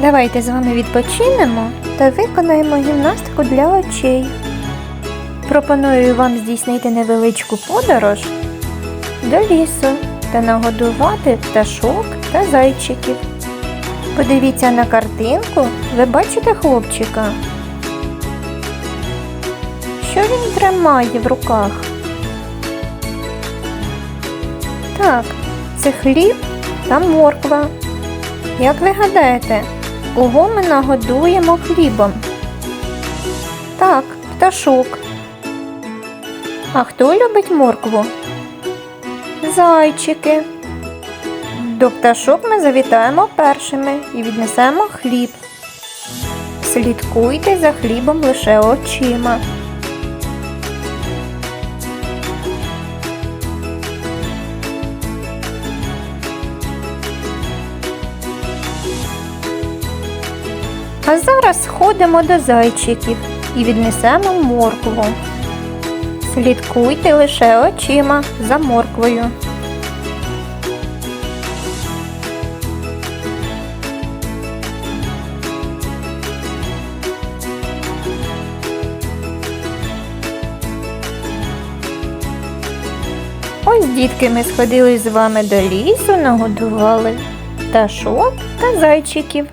Давайте з вами відпочинемо та виконаємо гімнастику для очей. Пропоную вам здійснити невеличку подорож до лісу та нагодувати пташок та зайчиків. Подивіться на картинку, ви бачите хлопчика? Що він тримає в руках? Так, це хліб та морква. Як ви гадаєте, кого ми нагодуємо хлібом? Так, пташок. А хто любить моркву? Зайчики. До пташок ми завітаємо першими і віднесемо хліб. Слідкуйте за хлібом лише очима. А зараз сходимо до зайчиків і віднесемо моркву. Слідкуйте лише очима за морквою. Ось дітки ми сходили з вами до лісу, нагодували пташок та зайчиків.